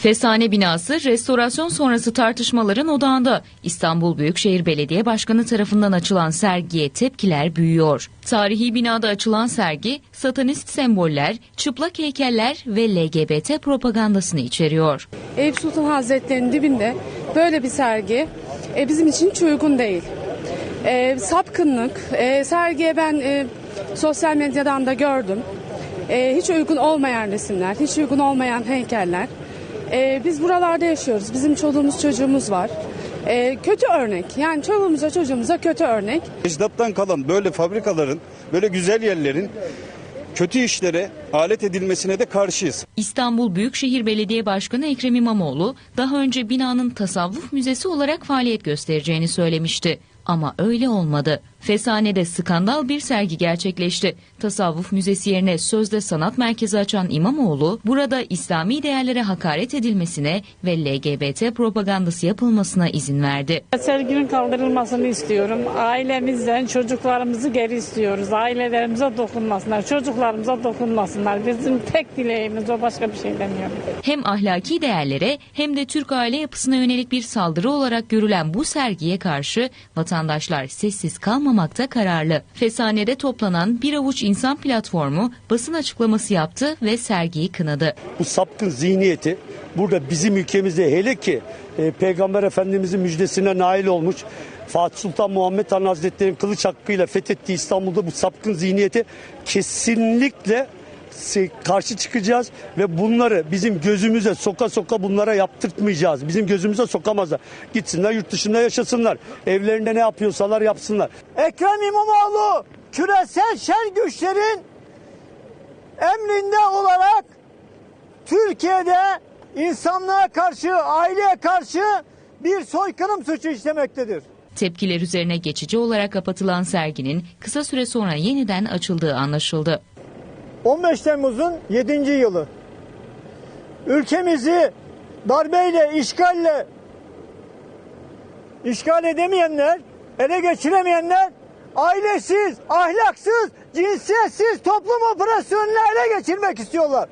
Fesane binası restorasyon sonrası tartışmaların odağında. İstanbul Büyükşehir Belediye Başkanı tarafından açılan sergiye tepkiler büyüyor. Tarihi binada açılan sergi satanist semboller, çıplak heykeller ve LGBT propagandasını içeriyor. Eyüp Sultan Hazretleri'nin dibinde böyle bir sergi e, bizim için hiç uygun değil. E, sapkınlık, e, sergiye ben e, sosyal medyadan da gördüm. E, hiç uygun olmayan resimler, hiç uygun olmayan heykeller. E, biz buralarda yaşıyoruz, bizim çoluğumuz çocuğumuz var. E, kötü örnek, yani çoluğumuza çocuğumuza kötü örnek. Ecdattan kalan böyle fabrikaların, böyle güzel yerlerin kötü işlere alet edilmesine de karşıyız. İstanbul Büyükşehir Belediye Başkanı Ekrem İmamoğlu daha önce binanın tasavvuf müzesi olarak faaliyet göstereceğini söylemişti. Ama öyle olmadı. Fesane'de skandal bir sergi gerçekleşti. Tasavvuf müzesi yerine sözde sanat merkezi açan İmamoğlu, burada İslami değerlere hakaret edilmesine ve LGBT propagandası yapılmasına izin verdi. Serginin kaldırılmasını istiyorum. Ailemizden çocuklarımızı geri istiyoruz. Ailelerimize dokunmasınlar, çocuklarımıza dokunmasınlar. Bizim tek dileğimiz o başka bir şey demiyorum. Hem ahlaki değerlere hem de Türk aile yapısına yönelik bir saldırı olarak görülen bu sergiye karşı vatandaşlar sessiz kalmamakta kararlı. Fesane'de toplanan bir avuç insan platformu basın açıklaması yaptı ve sergiyi kınadı. bu sapkın zihniyeti burada bizim ülkemizde hele ki e, Peygamber Efendimizin müjdesine nail olmuş Fatih Sultan Muhammed Han Hazretleri'nin kılıç hakkıyla fethettiği İstanbul'da bu sapkın zihniyeti kesinlikle karşı çıkacağız ve bunları bizim gözümüze soka soka bunlara yaptırtmayacağız. Bizim gözümüze sokamazlar. Gitsinler yurt dışında yaşasınlar. Evlerinde ne yapıyorsalar yapsınlar. Ekrem İmamoğlu küresel şer güçlerin emrinde olarak Türkiye'de insanlığa karşı, aileye karşı bir soykırım suçu işlemektedir. Tepkiler üzerine geçici olarak kapatılan serginin kısa süre sonra yeniden açıldığı anlaşıldı. 15 Temmuz'un 7. yılı. Ülkemizi darbeyle, işgalle işgal edemeyenler, ele geçiremeyenler ailesiz, ahlaksız, cinsiyetsiz toplum operasyonunu ele geçirmek istiyorlar.